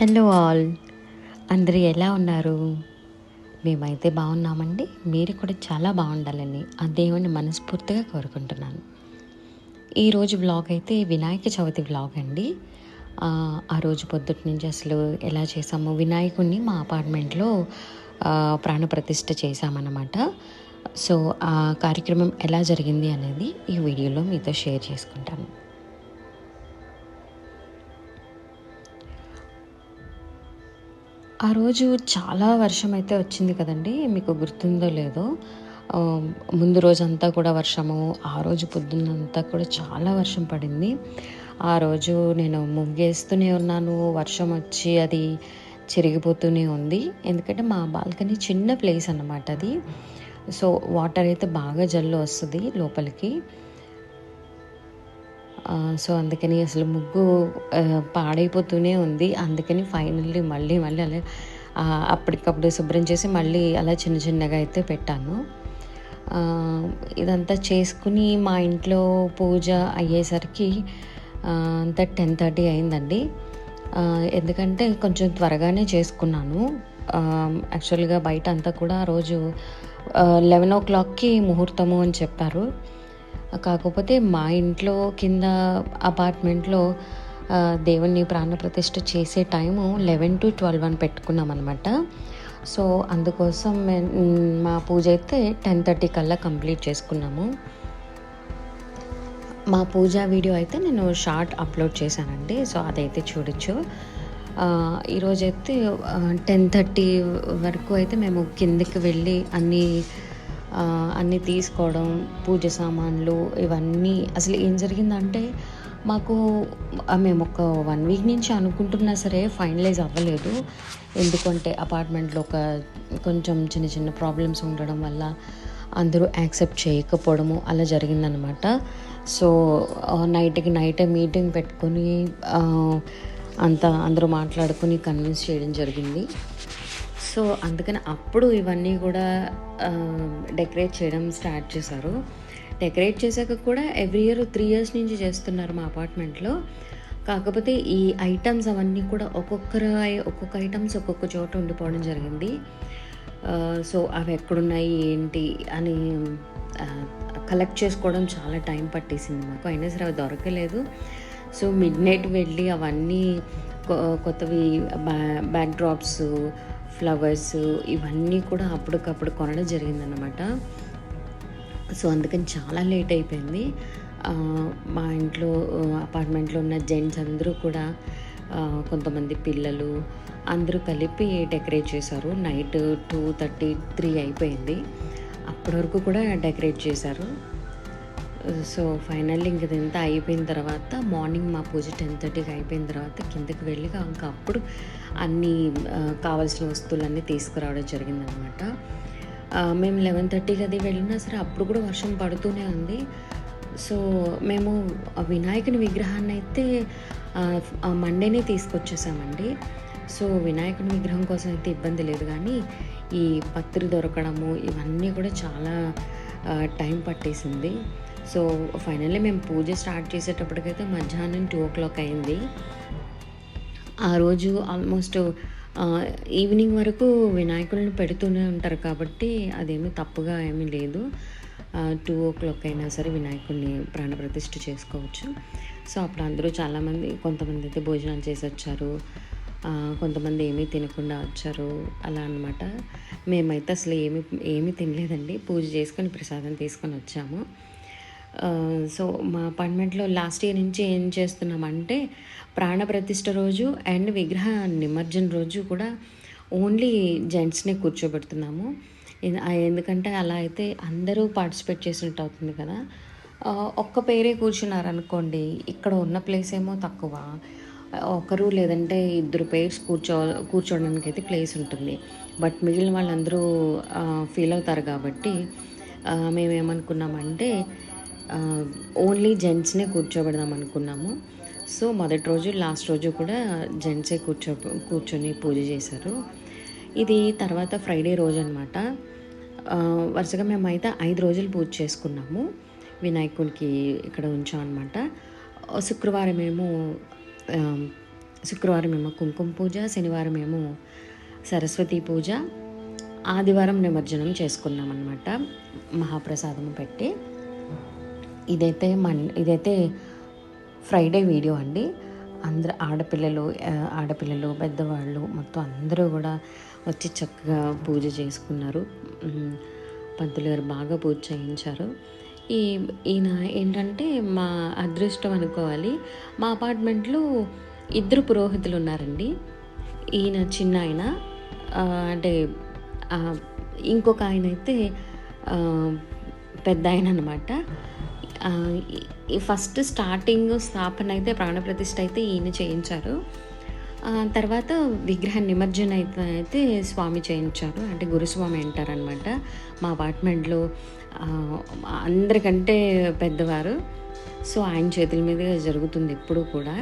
Hello all. అందరూ ఎలా ఉన్నారు? మేమైతే బాగున్నామండి. మీరు కూడా చాలా బాగుండాలని ఆ దేవుని మనస్ఫూర్తిగా కోరుకుంటున్నాను. ఈరోజు వ్లాగ్ అయితే వినాయక చవితి వ్లాగ్ అండి. ఆ, రోజు పొద్దుటి నుంచి అసలు ఎలా చేసాము వినాయకుడిని మా అపార్ట్మెంట్లో ప్రాణప్రతిష్ఠ చేశామన్నమాట. సో ఆ కార్యక్రమం ఎలా జరిగింది అనేది ఈ వీడియోలో మీతో షేర్ చేసుకుంటాను. ఆ రోజు చాలా వర్షం అయితే వచ్చింది కదండి మీకు గుర్తుందో లేదో. ముందు రోజంతా కూడా వర్షము ఆ రోజు పొద్దున్నంతా కూడా చాలా వర్షం పడింది. ఆ రోజు నేను ముగ్గేస్తూనే ఉన్నాను వర్షం వచ్చి అది చిరిగిపోతూనే ఉంది. ఎందుకంటే మా బాల్కనీ చిన్న ప్లేస్ అన్నమాట అది. సో వాటర్ అయితే బాగా జల్లు వస్తుంది లోపలికి. సో అందుకని అసలు ముగ్గు పాడైపోతూనే ఉంది. అందుకని ఫైనల్లీ మళ్ళీ మళ్ళీ అలా అప్పటికప్పుడు శుభ్రం చేసి మళ్ళీ అలా చిన్న చిన్నగా అయితే పెట్టాను. ఇదంతా చేసుకుని మా ఇంట్లో పూజ అయ్యేసరికి అంతా టెన్ థర్టీ అయిందండి. ఎందుకంటే కొంచెం త్వరగానే చేసుకున్నాను. యాక్చువల్గా బయట అంతా కూడా రోజు లెవెన్ ఓ క్లాక్కి ముహూర్తము అని చెప్పారు. కాకపోతే మా ఇంట్లో కింద అపార్ట్మెంట్లో దేవుణ్ణి ప్రాణప్రతిష్ఠ చేసే టైము లెవెన్ టు ట్వెల్వ్ అని పెట్టుకున్నాం అనమాట సో అందుకోసం మా పూజ అయితే టెన్ థర్టీ కల్లా కంప్లీట్ చేసుకున్నాము. మా పూజా వీడియో అయితే నేను షార్ట్ అప్లోడ్ చేశానండి సో అదైతే చూడొచ్చు. ఈరోజైతే టెన్ థర్టీ వరకు అయితే మేము కిందకి వెళ్ళి అన్నీ అన్నీ తీసుకోవడం పూజ సామాన్లు ఇవన్నీ. అసలు ఏం జరిగిందంటే మాకు మేము ఒక వన్ వీక్ నుంచి అనుకుంటున్నా సరే ఫైనలైజ్ అవ్వలేదు. ఎందుకంటే అపార్ట్మెంట్లో ఒక కొంచెం చిన్న చిన్న ప్రాబ్లమ్స్ ఉండడం వల్ల అందరూ యాక్సెప్ట్ చేయకపోవడము అలా జరిగిందనమాట. సో నైట్కి నైట్ మీటింగ్ పెట్టుకొని అంతా అందరూ మాట్లాడుకొని కన్విన్స్ చేయడం జరిగింది. సో అందుకని అప్పుడు ఇవన్నీ కూడా డెకరేట్ చేయడం స్టార్ట్ చేశారు. డెకరేట్ చేశాక కూడా ఎవ్రీ ఇయర్ త్రీ ఇయర్స్ నుంచి చేస్తున్నారు మా అపార్ట్మెంట్లో కాకపోతే ఈ ఐటమ్స్ అవన్నీ కూడా ఒక్కొక్కరు ఒక్కొక్క ఐటమ్స్ ఒక్కొక్క చోట ఉండిపోవడం జరిగింది. సో అవి ఎక్కడున్నాయి ఏంటి అని కలెక్ట్ చేసుకోవడం చాలా టైం పట్టేసింది మాకు. అయినా సరే అవి దొరకలేదు. సో మిడ్ నైట్ వెళ్ళి అవన్నీ కొ- కొత్తవి బ్యా బ్యాక్ డ్రాప్స్ ఫ్లవర్స్ ఇవన్నీ కూడా అప్పటికప్పుడు కొనడం జరిగిందనమాట సో అందుకని చాలా లేట్ అయిపోయింది. మా ఇంట్లో అపార్ట్మెంట్లో ఉన్న జెంట్స్ అందరూ కూడా కొంతమంది పిల్లలు అందరూ కలిపి డెకరేట్ చేశారు. నైట్ టూ థర్టీ త్రీ అయిపోయింది. అప్పటి వరకు కూడా డెకరేట్ చేశారు. సో ఫైనల్లీ ఇంక ఇదంతా అయిపోయిన తర్వాత మార్నింగ్ మా పూజ టెన్ థర్టీకి అయిపోయిన తర్వాత కిందకి వెళ్ళి ఇంకా అప్పుడు అన్నీ కావాల్సిన వస్తువులన్నీ తీసుకురావడం జరిగిందనమాట. మేము లెవెన్ థర్టీకి అది వెళ్ళినా సరే అప్పుడు కూడా వర్షం పడుతూనే ఉంది. సో మేము వినాయకుని విగ్రహాన్ని అయితే మండేనే తీసుకొచ్చేసామండి. సో వినాయకుని విగ్రహం కోసం అయితే ఇబ్బంది లేదు కానీ ఈ పత్రి దొరకడము ఇవన్నీ కూడా చాలా టైం పట్టేసింది. సో ఫైనల్లీ మేము పూజ స్టార్ట్ చేసేటప్పటికైతే మధ్యాహ్నం టూ ఓ క్లాక్ అయింది. ఆ రోజు ఆల్మోస్ట్ ఈవినింగ్ వరకు వినాయకులను పెడుతూనే ఉంటారు కాబట్టి అదేమీ తప్పుగా ఏమీ లేదు. టూ ఓ క్లాక్ అయినా సరే వినాయకుడిని ప్రాణప్రతిష్ఠ చేసుకోవచ్చు. సో అప్పుడు అందరూ చాలామంది కొంతమంది అయితే భోజనాలు చేసి వచ్చారు. కొంతమంది ఏమీ తినకుండా వచ్చారు. అలా అన్నమాట. మేమైతే అసలు ఏమి ఏమీ తినలేదండి. పూజ చేసుకొని ప్రసాదం తీసుకొని వచ్చాము. సో మా అపార్ట్మెంట్లో లాస్ట్ ఇయర్ నుంచి ఏం చేస్తున్నామంటే ప్రాణప్రతిష్ఠ రోజు అండ్ విగ్రహ నిమజ్జన రోజు కూడా ఓన్లీ జెంట్స్నే కూర్చోబెడుతున్నాము. ఎందుకంటే అలా అయితే అందరూ పార్టిసిపేట్ చేసినట్టు అవుతుంది కదా. ఒక్క పేరే కూర్చున్నారనుకోండి ఇక్కడ ఉన్న ప్లేస్ ఏమో తక్కువ. ఒకరు లేదంటే ఇద్దరు పేర్స్ కూర్చో కూర్చోవడానికి అయితే ప్లేస్ ఉంటుంది. బట్ మిగిలిన వాళ్ళందరూ ఫీల్ అవుతారు కాబట్టి మేమేమనుకున్నామంటే ఓన్లీ జెంట్స్నే కూర్చోబెడదాం అనుకున్నాము. సో మొదటి రోజు లాస్ట్ రోజు కూడా జెంట్సే కూర్చో కూర్చొని పూజ చేశారు. ఇది తర్వాత ఫ్రైడే రోజు అనమాట వరుసగా మేమైతే ఐదు రోజులు పూజ చేసుకున్నాము. వినాయకుడికి ఇక్కడ ఉంచాం అనమాట శుక్రవారం ఏమో శుక్రవారం ఏమో కుంకుమ పూజ శనివారం ఏమో సరస్వతి పూజ. ఆదివారం నిమజ్జనం చేసుకున్నాం అనమాట మహాప్రసాదం పెట్టి. ఇదైతే మన్ ఇదైతే ఫ్రైడే వీడియో అండి. అందరు ఆడపిల్లలు ఆడపిల్లలు పెద్దవాళ్ళు మొత్తం అందరూ కూడా వచ్చి చక్కగా పూజ చేసుకున్నారు. పంతులు గారు బాగా పూజ చేయించారు. ఈ ఈయన ఏంటంటే మా అదృష్టం అనుకోవాలి. మా అపార్ట్మెంట్లో ఇద్దరు పురోహితులు ఉన్నారండి. ఈయన చిన్న ఆయన అంటే ఇంకొక ఆయన అయితే పెద్ద ఆయన అనమాట ఫస్ట్ స్టార్టింగ్ స్థాపన అయితే ప్రాణప్రతిష్ఠ అయితే ఈయన చేయించారు. తర్వాత విగ్రహ నిమజ్జన అయితే అయితే స్వామి చేయించారు. అంటే గురుస్వామి అంటారనమాట మా అపార్ట్మెంట్లో అందరికంటే పెద్దవారు. సో ఆయన చేతుల మీదుగా జరుగుతుంది ఎప్పుడు కూడా.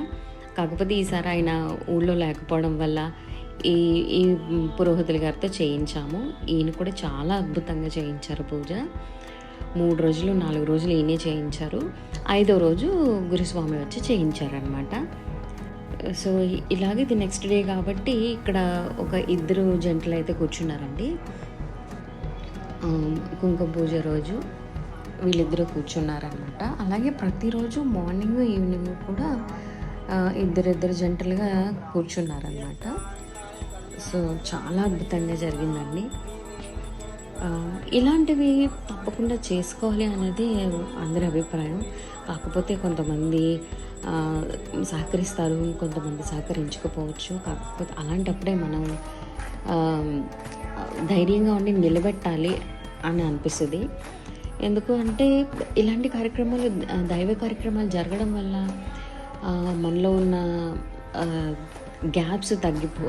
కాకపోతే ఈసారి ఆయన ఊళ్ళో లేకపోవడం వల్ల ఈ ఈ పురోహితుల గారితో చేయించాము. ఈయన కూడా చాలా అద్భుతంగా చేయించారు పూజ. మూడు రోజులు నాలుగు రోజులు ఈయనే చేయించారు. ఐదో రోజు గురుస్వామి వచ్చి చేయించారనమాట సో ఇలాగే ఇది నెక్స్ట్ డే కాబట్టి ఇక్కడ ఒక ఇద్దరు జంటలు అయితే కూర్చున్నారండి. కుంకుమ పూజ రోజు వీళ్ళిద్దరూ కూర్చున్నారనమాట అలాగే ప్రతిరోజు మార్నింగ్ ఈవినింగ్ కూడా ఇద్దరిద్దరు జంటలుగా కూర్చున్నారనమాట సో చాలా అద్భుతంగా జరిగిందండి. ఇలాంటివి తప్పకుండా చేసుకోవాలి అనేది అందరి అభిప్రాయం. కాకపోతే కొంతమంది సహకరిస్తారు కొంతమంది సహకరించకపోవచ్చు. కాకపోతే అలాంటప్పుడే మనం ధైర్యంగా ఉండి నిలబెట్టాలి అని అనిపిస్తుంది. ఎందుకు అంటే ఇలాంటి కార్యక్రమాలు దైవ కార్యక్రమాలు జరగడం వల్ల మనలో ఉన్న గ్యాప్స్ తగ్గిపో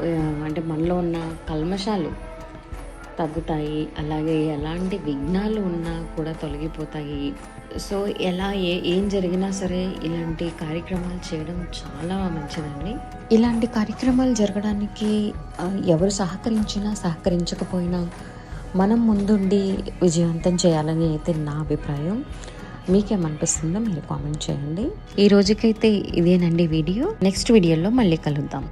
అంటే మనలో ఉన్న కల్మషాలు తగ్గుతాయి అలాగే ఎలాంటి విఘ్నాలు ఉన్నా కూడా తొలగిపోతాయి. సో ఎలా ఏ ఏం జరిగినా సరే ఇలాంటి కార్యక్రమాలు చేయడం చాలా మంచిదండి. ఇలాంటి కార్యక్రమాలు జరగడానికి ఎవరు సహకరించినా సహకరించకపోయినా మనం ముందుండి విజయవంతం చేయాలని అయితే నా అభిప్రాయం. మీకేమనిపిస్తుందో మీరు కామెంట్ చేయండి. ఈ రోజుకైతే ఇదేనండి వీడియో. నెక్స్ట్ వీడియోలో మళ్ళీ కలుద్దాం.